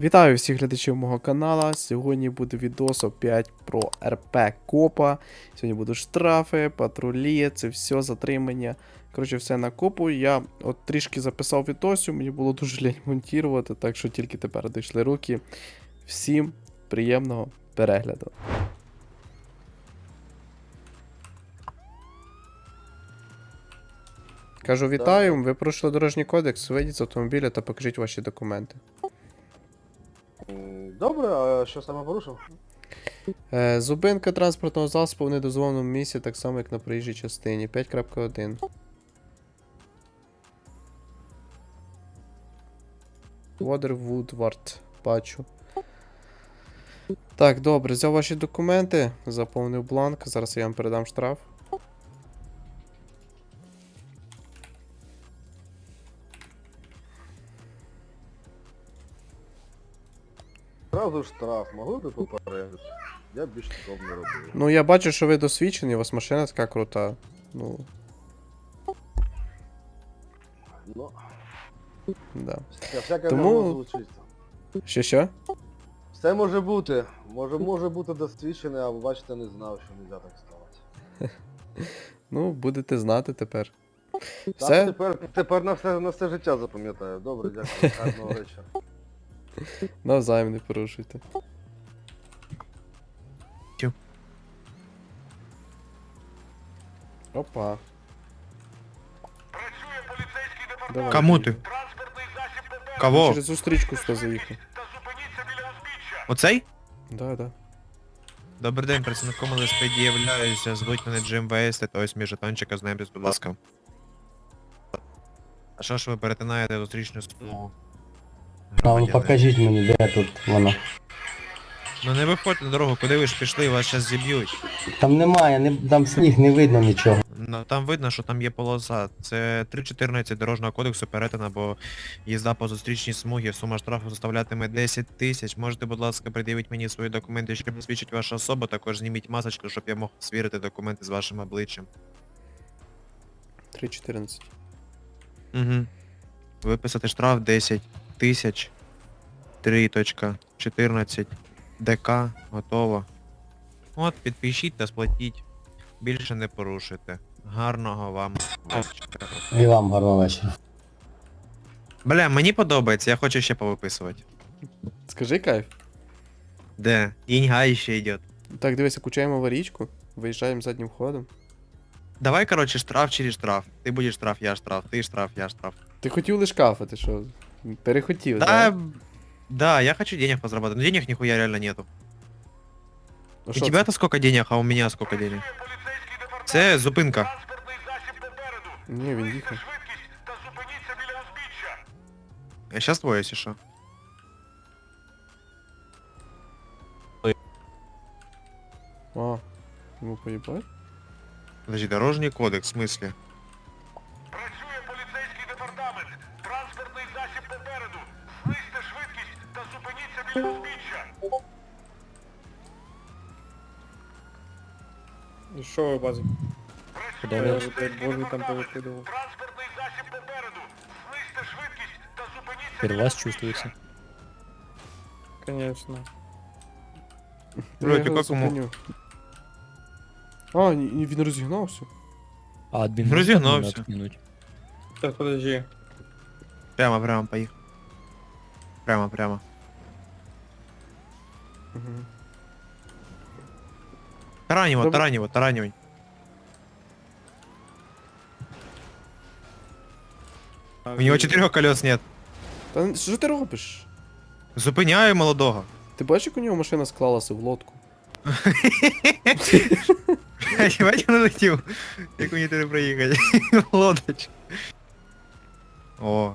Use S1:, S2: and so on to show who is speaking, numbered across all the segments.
S1: Вітаю всіх глядачів мого канала. Сьогодні буде відос опять про РП Копа. Сьогодні будуть штрафи, патрулі, це все затримання. Коротше, все на копу. Я от трішки записав відосю, мені було дуже лень монтувати, так що тільки тепер дійшли руки. Всім приємного перегляду. Кажу, вітаю, ви пройшли дорожній кодекс, вийдіть з автомобіля та покажіть ваші документи.
S2: М, Добре, а що саме порушив?
S1: Е, зупинка транспортного засобу в недозволеному місці, так само як на проїжджій частині. 5.1. Водер Вудвард. Бачу. Так, добре, взяв ваші документи, заповнив бланк, зараз я вам передам штраф.
S2: Зразу штраф, могли б попередити? Я б більше такого не робив.
S1: Ну, я бачу, що ви досвідчені, у вас машина така крута. Ну,
S2: Ну,
S1: да.
S2: вся- всяке
S1: Тому-
S2: може случитися.
S1: Що що?
S2: Все може бути. Може, може бути досвідчений, а ви бачите, не знав, що не можна так ставати.
S1: Ну, будете знати тепер.
S2: Так,
S1: Все?
S2: тепер, тепер на все, на все життя запам'ятаю. Добре, дякую. Гарного вечора.
S1: Навзаєм не порушуйте. Опа. Давай.
S3: Кому ти? Кого?
S1: Через зустрічку сюди заїхав.
S3: Оцей?
S1: Да, да.
S3: Добрий день, працівником ЛСПД являюся, звуть мене Джим Вейс, то ось мій жетончик, ознайомтесь, будь ласка. А що ж ви перетинаєте зустрічну смугу?
S4: А ну
S3: Громадяни?
S4: покажіть мені, де тут воно.
S3: Ну не виходьте на дорогу, куди ви ж пішли, вас зараз зіб'ють.
S4: Там немає, не, там сніг, не видно нічого.
S3: Ну, там видно, що там є полоса. Це 3.14 дорожнього кодексу перетин або їзда по зустрічній смугі. Сума штрафу составлятиме 10 тисяч. Можете, будь ласка, пред'явити мені свої документи, що посвідчать вашу особу. Також зніміть масочку, щоб я мог звірити документи з вашим обличчям.
S1: 3.14.
S3: Угу. Виписати штраф 10 тисяч 3.14 ДК, готово. От, підпишіть та сплатіть. Більше не порушуйте. Гарного вам вечора.
S4: І вам гарного вечора.
S3: Бля, мені подобається, я хочу ще повиписувати.
S1: Скажи кайф.
S3: Де? Іньгай ще йде.
S1: Так, дивися, кучаємо аварійку, виїжджаємо заднім ходом.
S3: Давай, короче, штраф через штраф. Ти будеш штраф, я штраф, ти штраф, я штраф.
S1: Ти хотів лиш кафе, ти що? Перехотів,
S3: Да,
S1: да?
S3: да, я хочу денег позаработать. Но денег нихуя реально нету.
S1: Ну,
S3: У
S1: що
S3: тебя-то сколько денег, а у меня сколько денег? Це зупинка.
S1: це? Ні, він їхав.
S3: Я сейчас твой, если что.
S1: А, ну поїбать.
S3: Подожди, дорожний кодекс, в смысле?
S5: І що ви базі?
S6: Працює
S5: Добре.
S6: поліцейський
S5: Боже, там
S6: департамент.
S5: повикидував.
S6: Транспортний засіб попереду. Знизьте швидкість та зупиніться
S7: Первый
S6: біля
S7: вас
S6: узбіччя.
S7: чувствуется.
S5: Конечно.
S3: Бро,
S1: Я
S3: ти
S1: його
S3: як кому?
S1: зупиню. А, ні, ні, він розігнався.
S7: А админ
S3: Разогнался.
S7: можно откинуть?
S5: Сейчас, подожди.
S3: Прямо, прямо, поехал. Прямо, прямо. Тарань его,
S1: Доб-
S3: тарань его, таранивай.
S5: А,
S3: У него четырех колес нет.
S1: Та що ти робиш?
S3: Зупиняю молодого.
S1: Ти бачиш, як у нього машина склалася в лодку?
S3: Ебать, он улетел. Як мені туди проїхати? Лодоч. О.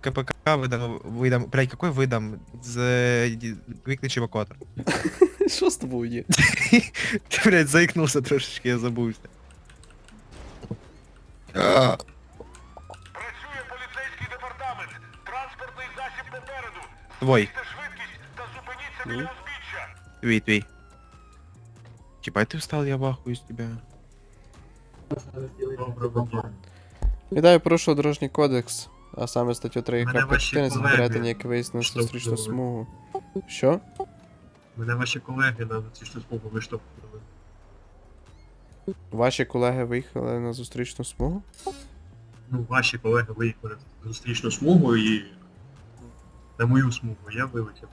S3: КПК выдам, выдам, блядь, какой выдам? З Quick евакуатор.
S1: Що з тобою є?
S3: Ти, блядь, заикнулся трошечки, я забувся.
S6: Працює поліцейський департамент. Транспортний засіб попереду.
S3: Твой,
S6: швидкість та зупиніться біля узбіччя.
S3: твій, твій. Ебать, ты встал, я в ахуе с тебя.
S1: Вітаю, прошу дорожній кодекс. А саме статтю
S3: Мене ваші
S1: 3.14
S3: колеги
S1: заберете ніяк виїзд на зустрічну
S3: штовхнули.
S1: смугу. Що?
S3: Мене ваші колеги на зустрічну смугу виштовхнули.
S1: Ваші колеги виїхали на зустрічну смугу?
S3: Ну, ваші колеги виїхали на зустрічну смугу і на мою смугу я вилетів.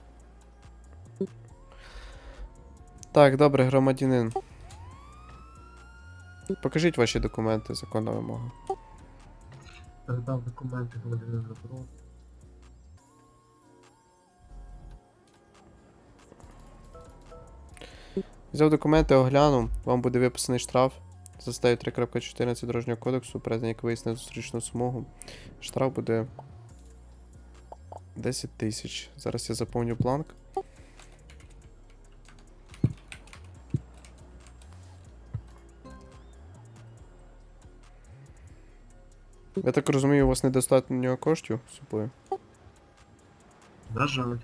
S1: Так, добре, громадянин. Покажіть ваші документи, законна вимога.
S3: Передав документи громадянину Дмитру.
S1: Взяв документи, оглянув, вам буде виписаний штраф за статтею 3.14 Дорожнього кодексу, переданий як виїзд зустрічну смугу. Штраф буде 10 тисяч. Зараз я заповню бланк. Я так розумію, у вас недостатньо коштів з собою.
S3: На жаль.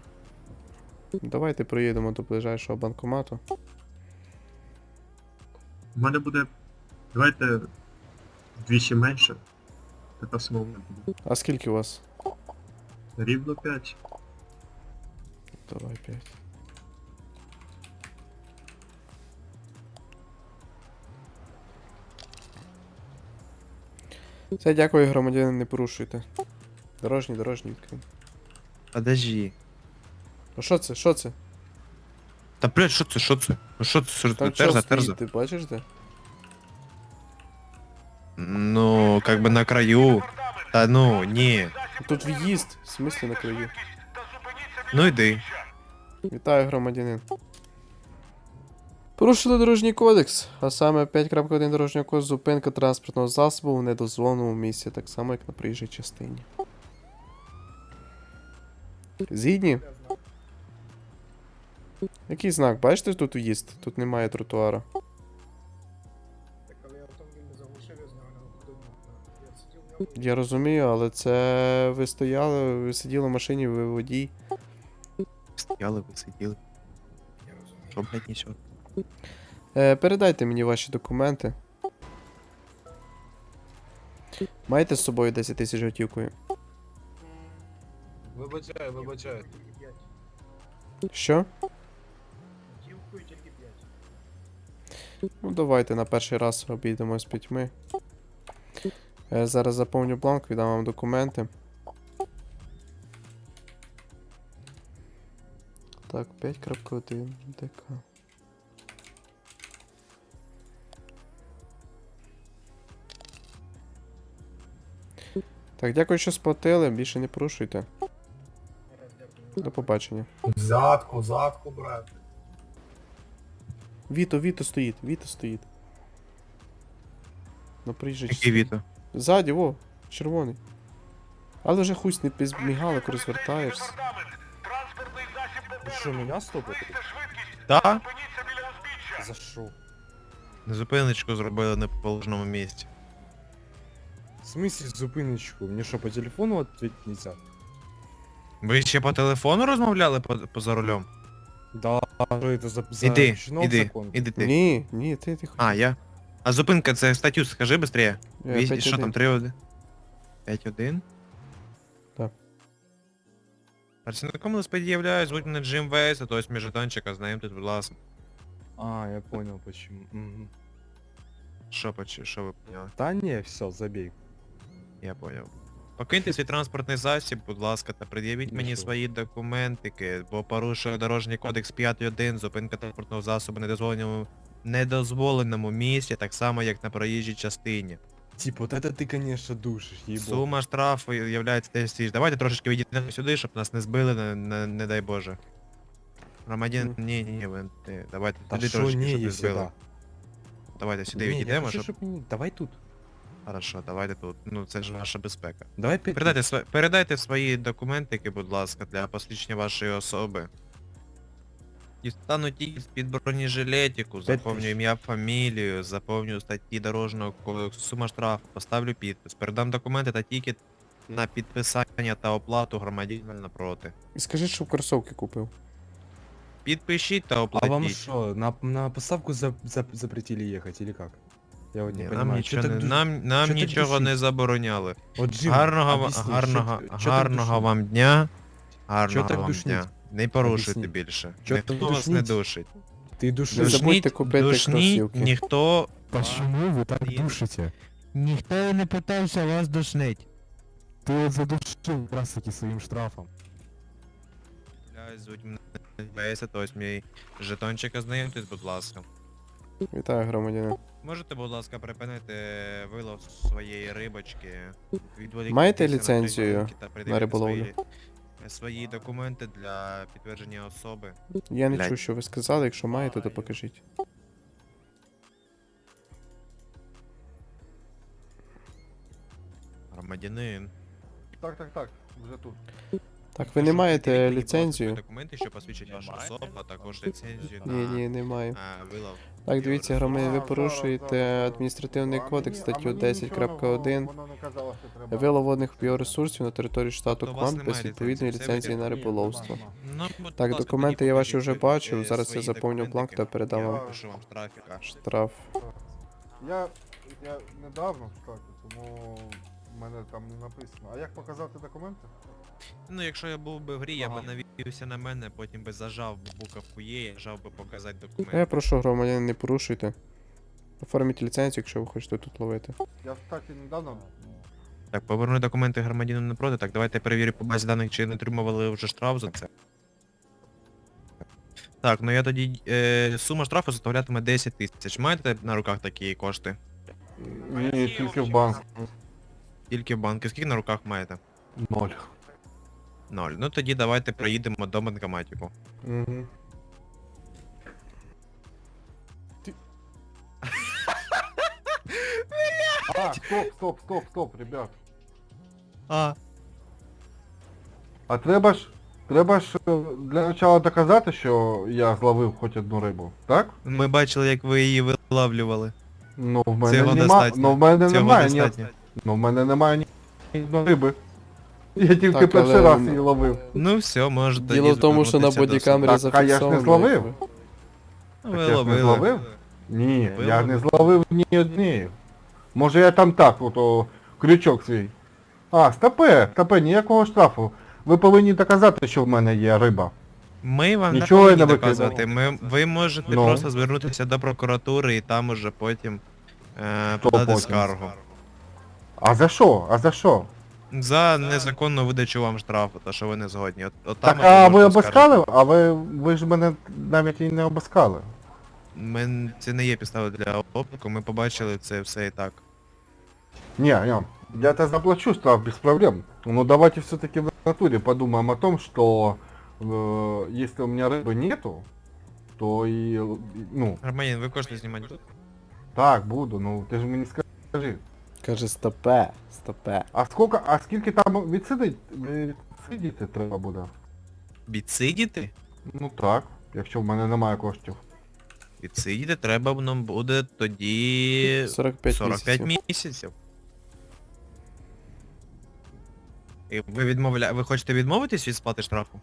S1: Давайте проїдемо до ближайшого банкомату.
S3: У мене буде. Давайте вдвічі менше. Така смуга буде.
S1: А скільки у вас?
S3: Рівно 5.
S1: Давай 5. Все, дякую, громадянин, не порушуйте. Дорожній, дорожній відкрий.
S3: Подожди.
S1: А що це? Що це?
S3: Та блядь, що це, що це? Ну що це, що це?
S1: Там
S3: Терза,
S1: що
S3: терза.
S1: стоїть, ти бачиш де?
S3: Ну, как бы на краю. Та ну, ні.
S1: Тут в'їзд, в смислі на краю.
S3: Ну йди.
S1: Вітаю, громадянин. Порушили дорожній кодекс, а саме 5.1 дорожнього кодексу зупинка транспортного засобу в недозволеному місці, так само як на проїжджій частині. Згідні? Який знак? Бачите, тут в'їзд? Тут немає тротуара.
S7: Так, але я
S1: розумію, але це ви стояли, ви сиділи в машині, ви водій.
S3: Стояли, ви сиділи.
S7: Я розумію.
S3: Що, блядь, несет?
S1: Е, передайте мені ваші документи. Маєте з собою 10 тисяч готівкою?
S2: Вибачаю, вибачаю.
S1: Що? Ну, давайте на перший раз обійдемо з п'ятьми. Е, зараз заповню бланк, віддам вам документи. Так, 5.1 ДК. Так, дякую, що сплатили, більше не порушуйте. До побачення.
S8: Взятку, взятку, брат.
S1: Віто, Віто стоїть, Віто стоїть. На приїжджій
S3: Який
S1: частині.
S3: віто?
S1: Ззаді, во, червоний. Але вже хуй не підмігали, коли звертаєшся.
S6: Транспортний засіб попереду.
S5: Що, мене стопити?
S6: Узбіччя.
S5: За що?
S3: Зупиночку зробили на положеному місці.
S5: В смысле зупиночку? Мне что, по телефону ответить нельзя?
S3: Ви ще по телефону розмовляли по, поза рулем?
S5: Да, что это за, за
S3: Іди,
S5: запрещено в
S3: іди,
S5: закон?
S3: іди ти.
S1: Ні, ні, ти ти
S3: А, я? А зупинка це статтю скажи быстрее.
S1: Я
S3: Вісь-
S1: 5-1.
S3: Що там, 3-1? 5-1?
S1: Так.
S3: Працівником ЛСПД являюсь, звуть мене Джим Вейс, а то ось мій жетончик, а знаєм тут, будь ласка.
S5: А, я понял почему. Мгм.
S3: Що, поч- що ви поняли?
S5: Да не, все, забей.
S3: Я поняв. Покиньте свій транспортний засіб, будь ласка, та пред'явіть
S5: Ну
S3: мені свої документики, бо порушує дорожній кодекс 5.1, зупинка транспортного засобу недозволеному, недозволеному місці, так само як на проїжджій частині.
S5: Типа, вот это ты, конечно, душишь, ей
S3: Сума штрафу являється 10 тисяч. Давайте трошечки відійдемо сюди, щоб нас не збили, не, не, не дай Боже. Громадян, ні, ні, ні, ви, ти, давайте
S5: Да
S3: туди
S5: шо
S3: трошечки,
S5: не,
S3: щоб не збили.
S5: да.
S3: Давайте сюди
S5: Не, я
S3: відійдемо,
S5: хочу,
S3: щоб...
S5: не- Давай тут.
S3: Хорошо, давайте тут. Ну це ж ваша безпека.
S5: Давай пять.
S3: Передайте, сва- передайте свої документики, будь ласка, для посвідчення вашої особи. Дістану ті з-під бронежилетику, заповню ім'я, фамілію, заповню статті дорожнього кодексу, сума штрафу, поставлю підпис. Передам документи та тільки на підписання та оплату громадянина напроти.
S1: І скажи, що кросовки купив.
S3: Підпишіть та
S5: А
S3: оплатіть.
S5: вам что, на, на поставку за, за- запретили ехать или как? Я вот не
S3: Ні,
S5: понимаю,
S3: нам
S5: чё
S3: нічого,
S5: так
S3: не,
S5: ду-
S3: нам, нам
S5: чё так
S3: нічого
S5: душить?
S3: не забороняли.
S5: Вот, Джим,
S3: гарного, ва-
S5: объясни,
S3: гарного,
S5: чё- чё так
S3: гарного
S5: душить?
S3: вам дня. Гарного
S5: так
S3: вам
S5: душнить?
S3: дня. Не порушуйте
S5: Об'ясніть.
S3: більше.
S5: Чё так
S3: Ніхто вас не
S5: душнить?
S3: душить.
S5: Ты
S1: Не
S5: душишь.
S1: забудьте купити
S3: душніть,
S1: кросівки.
S3: ніхто...
S9: Почему вы так
S3: Ні.
S9: душите?
S3: Ніхто і не питався вас душнить.
S9: Ты задушил как раз таки своим штрафом.
S3: Звуть мене Бейса, то ось мій жетончик, ознайомтесь, будь ласка.
S1: Вітаю, громадянин.
S3: Можете, будь ласка, припинити вилов своєї рибочки.
S1: Маєте ліцензію
S3: та
S1: риболовлю?
S3: Свої, свої документи для підтвердження особи.
S1: Я не
S3: Блядь.
S1: чув, що ви сказали. Якщо маєте, то покажіть.
S3: Громадянин.
S2: Так, так, так, вже тут.
S1: Так, ви не маєте ліцензію?
S3: Документи, що посвідчать вашу особу, а також ліцензію на
S1: Ні, ні, не маю.
S3: а, вилов.
S1: Так, дивіться, громадянин, ви порушуєте адміністративний кодекс, статтю 10.1.
S2: воно що треба.
S1: Вилов водних біоресурсів на території штату
S3: Тобто вас
S1: Кван
S3: немає
S1: без відповідної
S3: ліцензії,
S1: ліцензії на риболовство.
S3: Ну, будь
S1: Так,
S3: ласка,
S1: документи
S3: тоді
S1: я ваші вже
S3: покажіть,
S1: бачив,
S3: е,
S1: зараз я
S3: свої
S1: заповню бланк та передам вам.
S3: випишу вам штрафіка.
S1: Штраф.
S2: Я, я недавно в штаті, тому в мене там не написано. А як показати документи?
S3: Ну, якщо я був би в грі, я
S2: Ага.
S3: би навівся на мене, потім би зажав би буковку Є, і нажав би показати
S1: Я прошу громадянин, не порушуйте. Оформіть ліцензію, якщо ви хочете тут ловити.
S2: Я в штаті недавно.
S3: Так, поверну документи громадянину не проти. Так, давайте я перевірю по базі даних, чи не отримували вже штраф за це. Так, ну я тоді. Е, сума штрафу составлятиме 10 тисяч. Маєте на руках такі кошти?
S2: Ні, тільки в банк.
S3: Тільки в банки. Скільки на руках маєте?
S2: Ноль.
S3: Ноль. Ну тоді давайте проїдемо до банкоматіку.
S2: Угу. А, стоп, стоп, стоп, стоп, ребят.
S3: А.
S2: А треба ж. Треба ж е, для початку доказати, що я зловив хоч одну рибу, так?
S3: Ми бачили, як ви її вилавлювали.
S2: Ну в мене
S3: Цього
S2: нема,
S3: достатньо.
S2: ну в мене
S3: Цього
S2: немає ні,
S3: достатньо.
S2: ну в мене немає ні, ні риби. Я тільки
S1: Так,
S2: перший
S1: але-
S2: раз її ловив.
S3: Ну все, можете.
S1: Діло в тому, що на бодікамері
S2: Так, а я ж не
S1: зафіксовано.
S2: зловив.
S1: ви-
S3: Ну,
S2: Так
S3: ви
S2: я ж не зловив? Ні,
S3: Ви
S2: я
S3: ловили?
S2: не зловив ні однієї. Може я там так, ото крючок свій. А, стопе, стопе, ніякого штрафу. Ви повинні доказати, що в мене є риба.
S3: Ми вам
S2: Нічого
S3: не
S2: я
S3: повинні
S2: не викидав.
S3: доказувати. Ми, ви можете
S2: Ну.
S3: просто звернутися до прокуратури і там уже потім е, подати
S2: потім?
S3: скаргу.
S2: А за що? А за що?
S3: За незаконну видачу вам штрафу, то що ви не згодні. От, от там
S2: Так,
S3: от
S2: а ви
S3: можете
S2: обыскали?
S3: оскаржити.
S2: А ви, ви ж мене навіть і не обыскали.
S3: Ми, це не є підстави для обшуку, ми побачили це все і так.
S2: Не, не, я это заплачу штраф без проблем. Но давайте все-таки в натуре подумаем о том, что э, если у меня рыбы нету, то и, ну,
S3: Громадян, ви кошти знімати тут?
S2: так, буду, ну, ты же мне скажи.
S1: Каже, стопе, стопе.
S2: А сколько, а скільки там відсидить, відсидіти треба буде?
S3: Відсидіти?
S2: Ну так, якщо в мене немає коштів.
S3: Відсидіти треба нам буде тоді
S1: 45
S3: 45
S1: місяців.
S3: місяців. І ви відмовля... Ви хочете відмовитись від сплати штрафу?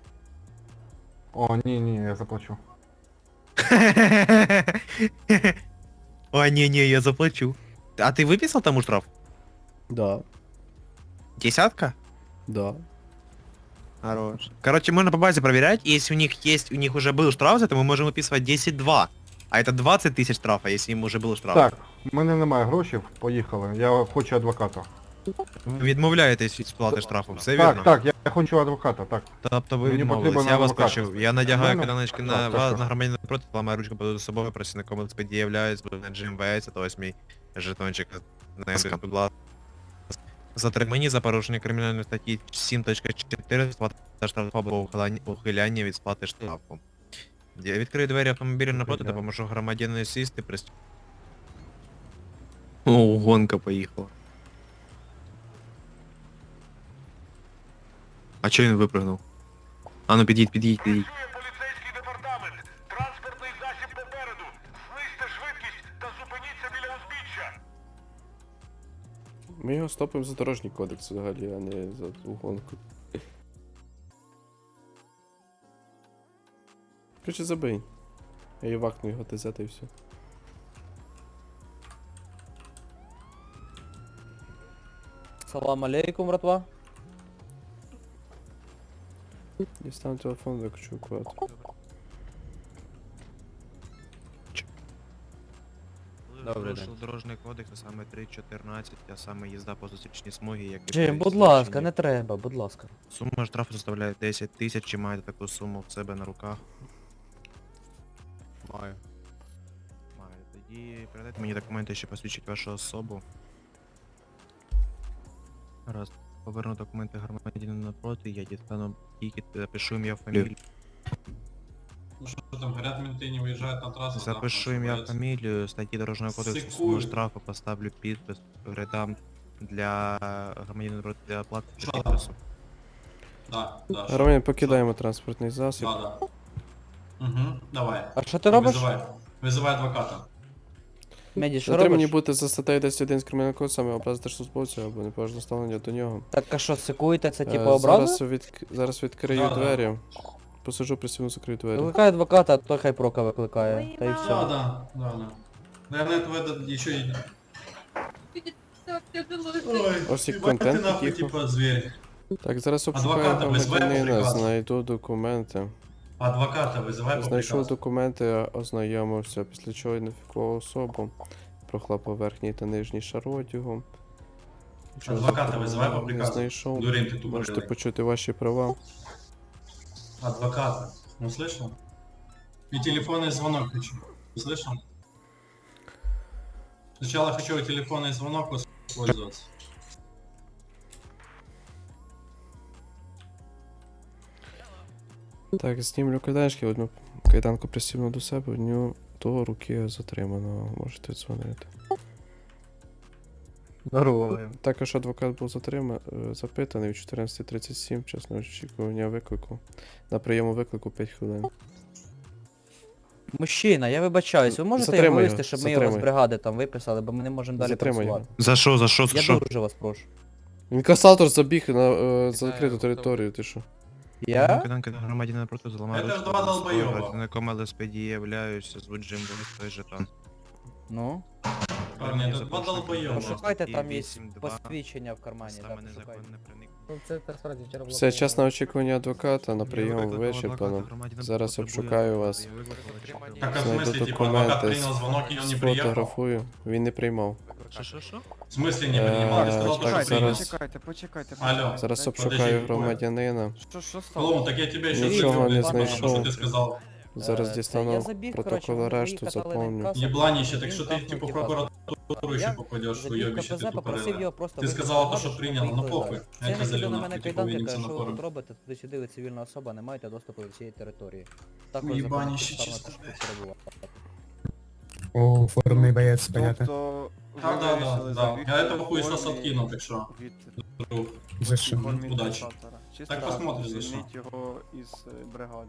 S2: О, ні, ні, я заплачу.
S3: О, не, не, я заплачу. А ты выписал тому штраф?
S1: Да,
S3: Десятка?
S1: да.
S3: Хорош. Короче, можно по базе проверять, и если у них есть, у них уже был штраф за это, мы можем выписывать 10-2. А это 20 тысяч штрафа, если им уже был штраф.
S2: Так, в мене немає грошей, поїхали. Я хочу адвоката.
S3: Ви відмовляєтесь від сплати штрафу, все
S2: Так,
S3: вірно?
S2: так, я хочу адвоката, так.
S3: Тобто ви
S2: Мені
S3: відмовились,
S2: потрібен
S3: я вас
S2: адвокат.
S3: почув. Я надягаю
S2: Мене?
S3: кайданочки на
S2: Так,
S3: вас,
S2: так.
S3: на громадянина проти, ламаю ручку поду за собою, працівником ЛСПД являюсь, буду на Джим ВС, то ось мій жетончик. Знайдіть, будь ласка. Затримані за порушення кримінальної статті 7.4 сплата штрафу або ухиляння- від сплати штрафу. Я відкрию двері автомобіля напроти, допоможу громадянину сісти, пристю. О, гонка поїхала. А чого він випрыгнув? А ну підійдь, підійдь, підійдь.
S1: Ми його стопимо за дорожній кодекс взагалі, а не за ту гонку. Короче, забий. Я її вакну його ТЗ та і все.
S10: Салам алейкум, братва.
S1: стану телефон, викачу аккуратно.
S3: Добрий день. дорожній кодекс, а саме 3.14, а саме їзда по зустрічній смугі, як і
S10: Джим,
S3: при
S10: будь ласка,
S3: зустрічній.
S10: не треба, будь ласка.
S3: Сума штрафу составляє 10 тисяч, чи маєте таку суму в себе на руках?
S5: Маю.
S3: Маю. Тоді передайте мені документи, що посвідчать вашу особу. Раз. Поверну документи громадянина напроти, я дістану тільки запишу ім'я фамілію.
S6: Ну что там, говорят, менты не выезжают на трассу.
S3: Запишу ім'я фамілію, статті дорожнього кодексу, суму
S6: Секунд.
S3: штрафу, поставлю підпис, передам для громадянина напроти для оплати
S6: Що
S3: для
S6: там?
S3: підпису.
S6: Да, да.
S1: Громадян, покидаємо транспортний засіб.
S6: Да, да. Угу, давай.
S10: А що ти робиш?
S6: Вызывай. Вызывай адвоката.
S10: Меді, що
S1: Затримані
S10: робиш?
S1: бути за статтею 10.1 з кримінального кодексу, саме образити службовця або неповажне ставлення до нього.
S10: Так а що, сикуєте, це
S1: Е,
S10: типу образа?
S1: Зараз, від... зараз відкрию
S6: Да, да.
S1: двері. Посажу, присягну, закрию двері.
S10: Викликай адвоката, той хай прока викликає. Та й
S6: Да,
S10: все.
S6: да, да, да. Наверное, этого это еще и... Ой,
S1: Ось і
S6: ебать,
S1: контент
S6: ты нахуй
S1: тихо.
S6: типа зверь.
S1: Так, зараз обшукаю
S6: Адвоката визвай по
S1: громадянина,
S6: приказу.
S1: знайду документи.
S6: Адвоката вызывай по
S1: Знайшов
S6: приказу.
S1: документи, ознайомився, після чого ідентифікував особу. Прохлапав верхній та нижній шар одягу. Нічого
S6: Адвоката
S1: такого
S6: визивай по
S1: не
S6: приказу.
S1: знайшов.
S6: Дурень ты
S1: Можете
S6: тупорылый.
S1: почути ваші права.
S6: Адвоката. Услышал? И телефонный звонок хочу. Услышал? Сначала хочу телефонный звонок воспользоваться.
S1: Так, знімлю кайданчики, одну кайданку присівну до себе, одну до руки затриманого. Можете дзвонити.
S10: Здорово.
S1: Також адвокат був затрима... е, запитаний у 14.37, чесно очікування виклику. На прийому виклику 5 хвилин.
S10: Мужчина, я вибачаюсь, ви можете
S1: Затримай
S10: його
S1: його,
S10: вивезти, щоб ми його з
S1: затримай.
S10: бригади там виписали, бо ми не можемо далі
S1: Затримай його.
S10: працювати.
S3: За що, за що, за
S10: Я
S3: що?
S10: дуже вас прошу.
S1: Інкасатор забіг на е, закриту територію, ти що?
S10: Я?
S3: Киданки громадянина напроти зламав.
S6: Это ж два
S3: свого
S6: долбоёба.
S3: Працівником ЛСПД являюся, звуть Джим, ось той жетон.
S10: Ну?
S6: Парни, это два
S3: Запрошую
S6: долбоёба.
S3: до
S10: Пошукайте, там є
S3: 8.2.
S10: посвідчення в кармані,
S3: Саме
S10: так, пошукайте.
S3: незаконне проникнення.
S7: Це так справді вчора було.
S1: Все, час на очікування адвоката, на прийом
S3: Я викликав
S1: вичерпано.
S3: адвоката, громадянин
S1: Зараз
S3: потребує
S1: обшукаю
S3: адвоката,
S1: вас.
S3: я викликав
S6: Так, а в
S1: Знайду
S6: смысле, типа, адвокат
S1: документи,
S6: принял звонок и он не приехал?
S1: сфотографую. Він не приймав.
S3: Що, що, що?
S6: В смысле не принимал? Ты
S1: Е,
S6: сказал, то,
S1: так,
S6: что принял.
S1: зараз,
S11: Почекайте, почекайте.
S6: Алло.
S1: зараз
S6: Подожди,
S1: обшукаю
S6: какое?
S1: громадянина.
S11: Що, що
S6: Клоун,
S11: стало?
S6: так я тебя еще
S1: Ничего
S6: зайду,
S1: не
S6: блядь, потому что
S1: знайшов.
S6: ты сказал.
S1: Зараз
S10: Е, це
S1: дістану
S10: я забіг, коротше,
S1: протокол
S10: вони
S1: арешту,
S10: катали на
S1: заповню.
S10: інкасо,
S6: Ебланище,
S10: він
S6: так что ты
S10: каснув
S6: типа в
S10: типа.
S6: прокуратуру
S10: Я
S6: еще попадешь,
S10: Забіг
S6: уебище
S10: КПЗ,
S6: ты
S10: попросив
S6: тупорылый.
S10: його просто
S6: Ти
S10: визвати
S6: сказала, то,
S10: нашу,
S6: що
S10: щоб
S6: прийняла,
S10: поїхали
S6: ну похуй.
S10: далі.
S6: Я
S10: Це
S6: тебе
S10: не
S6: залю,
S10: до мене
S6: нахуй,
S10: кайданки,
S6: типу,
S10: каже,
S6: на
S10: що ви
S6: форум.
S10: тут робите, туди сюди ви цивільна особа, не маєте доступу до всієї території. Також
S6: Уїбаніще,
S10: законно
S6: чисто,
S10: підставно теж перебувати.
S8: О, формний боєць, понятно.
S11: Тобто, ви
S6: Да, да, да,
S11: вирішили
S6: да.
S11: забігти
S6: Я этого
S11: в
S6: хуесоса
S11: формі
S6: откинул, так что,
S11: Від
S6: друг.
S8: За що?
S11: формі
S6: Удачі.
S11: інкасатора. Чисто
S6: Так посмотриш, за що.
S11: звільніть його із е, бригади.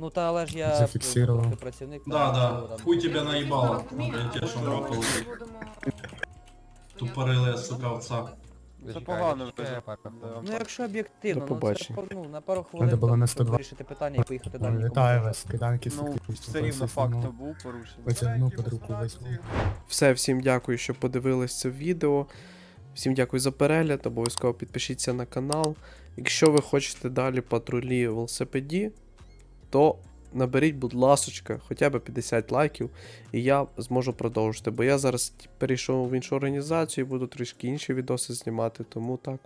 S10: Ну та але ж я
S8: Зафіксировав.
S10: працівник.
S6: Да, да,
S10: там,
S6: хуй тебя наебало. Я тебе что получить. Тупорылая, сука, овца.
S11: Це погано вже.
S10: Ну якщо об'єктивно,
S1: До
S10: ну це
S1: побачення.
S10: ну, на пару хвилин
S8: Надо було на 102.
S10: вирішити питання і поїхати далі. нікому
S8: Вітаю
S10: не
S8: вас, киданки
S11: Ну, все рівно факт був порушений.
S8: Потягну під руку візьму.
S1: Все, всім дякую, що подивились це відео. Всім дякую за перегляд. Обов'язково підпишіться на канал. Якщо ви хочете далі патрулі велосипеді, то наберіть, будь ласочка, хоча б 50 лайків, і я зможу продовжити. Бо я зараз перейшов в іншу організацію і буду трішки інші відоси знімати. Тому так.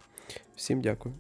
S1: Всім дякую.